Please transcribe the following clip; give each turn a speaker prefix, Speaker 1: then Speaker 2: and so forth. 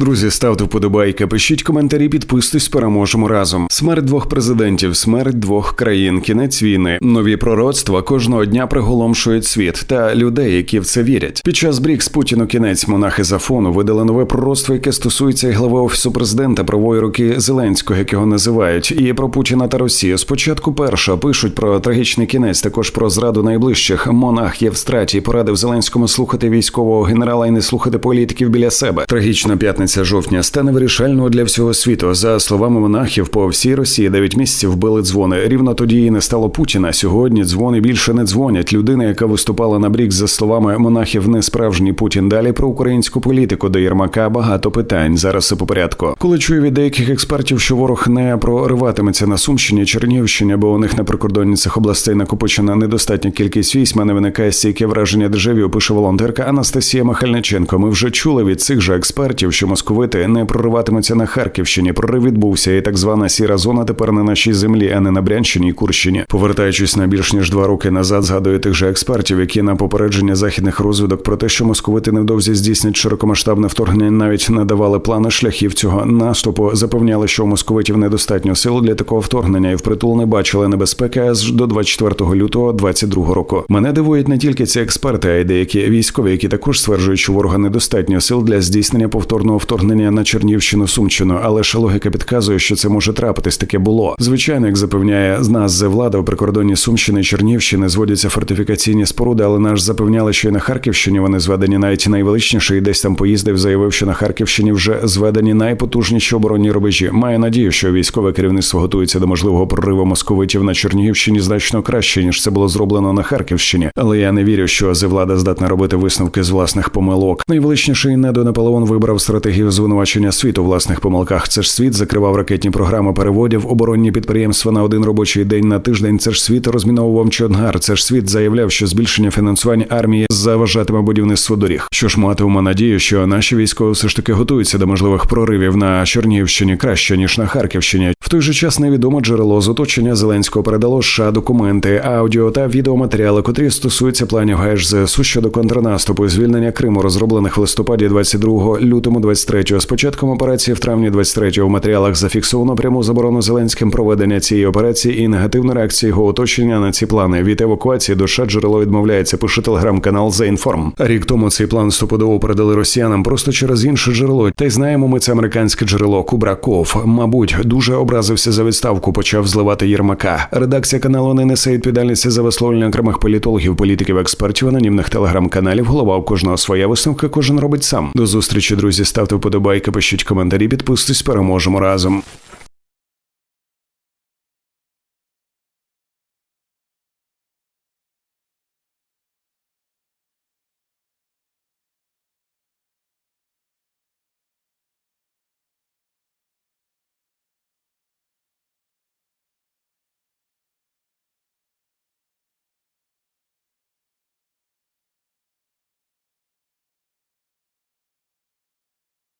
Speaker 1: Друзі, ставте вподобайки, пишіть коментарі, підписуйтесь, переможемо разом. Смерть двох президентів, смерть двох країн, кінець війни, нові пророцтва кожного дня приголомшують світ та людей, які в це вірять. Під час Брікс Путіну кінець монахи Зафону видали нове пророцтво, яке стосується і глави офісу президента правої руки Зеленського, як його називають, і про Путіна та Росію. Спочатку перша пишуть про трагічний кінець, також про зраду найближчих. Монах є в страті. Порадив Зеленському слухати військового генерала і не слухати політиків біля себе. Трагічна п'ятниця жовтня стане вирішальною для всього світу. За словами монахів, по всій Росії 9 місяців били дзвони. Рівно тоді і не стало Путіна. Сьогодні дзвони більше не дзвонять. Людина, яка виступала на брік, за словами монахів, не справжній Путін. Далі про українську політику до Єрмака багато питань. Зараз все по порядку. Коли чую від деяких експертів, що ворог не прориватиметься на Сумщині, Чернігівщині, бо у них на прикордонні цих областей накопичена недостатня кількість військ. Мене виникає стійке враження дежавю, пише волонтерка Анастасія Михальниченко. Ми вже чули від цих же експертів, що московити не прориватимуться на Харківщині. Прорив відбувся, і так звана сіра зона тепер на нашій землі, а не на Брянщині і Курщині. Повертаючись на більш ніж два роки назад, згадую тих же експертів, які на попередження західних розвідок про те, що московити невдовзі здійснять широкомасштабне вторгнення, навіть надавали плани шляхів цього наступу. Запевняли, що у московитів недостатньо сил для такого вторгнення, і впритул не бачили небезпеки аж до 24 лютого 22 року. Мене дивують не тільки ці експерти, а й деякі військові, які також стверджують, що ворога недостатньо сил для здійснення повторного вторгнення на Чернівщину, Сумщину, але ж логіка підказує, що це може трапитись. Таке було. Звичайно, як запевняє з нас зе влада у прикордонні Сумщини і Чернівщини зводяться фортифікаційні споруди, але наш запевняли, що і на Харківщині вони зведені навіть найвеличніші, і десь там поїздив, заявив, що на Харківщині вже зведені найпотужніші оборонні рубежі. Маю надію, що військове керівництво готується до можливого прориву московитів на Чернігівщині значно краще ніж це було зроблено на Харківщині. Але я не вірю, що зевлада здатна робити висновки з власних помилок. Найвеличніший недо Наполеон вибрав стратегію звинувачення світу у власних помилках. Це ж світ закривав ракетні програми переводів, оборонні підприємства на один робочий день на тиждень. Це ж світ розміновував Чонгар. Це ж світ заявляв, що збільшення фінансування армії заважатиме будівництву доріг. Що ж матиме надію, що наші військові все ж таки готуються до можливих проривів на Чернігівщині краще ніж на Харківщині. Той же час невідоме джерело з оточення Зеленського передало США документи, аудіо та відеоматеріали, котрі стосуються планів ГАЕШ ЗСУ щодо контрнаступу і звільнення Криму, розроблених в листопаді 22 лютому 23 З початком операції в травні 23 в матеріалах зафіксовано пряму заборону Зеленським проведення цієї операції і негативну реакцію його оточення на ці плани. Від евакуації до США джерело відмовляється. Пише телеграм-канал Inform. Рік тому цей план стопудово передали росіянам просто через інше джерело. Та й знаємо ми це американське джерело Кубраков. Мабуть, дуже образився за відставку. Почав зливати Єрмака. Редакція каналу не несе відповідальності за висловлення окремих політологів, політиків, експертів, анонімних телеграм-каналів. Голова у кожного своя висновка. Кожен робить сам. До зустрічі, друзі. Ставте вподобайки, пишіть коментарі, підписуйтесь, переможемо разом.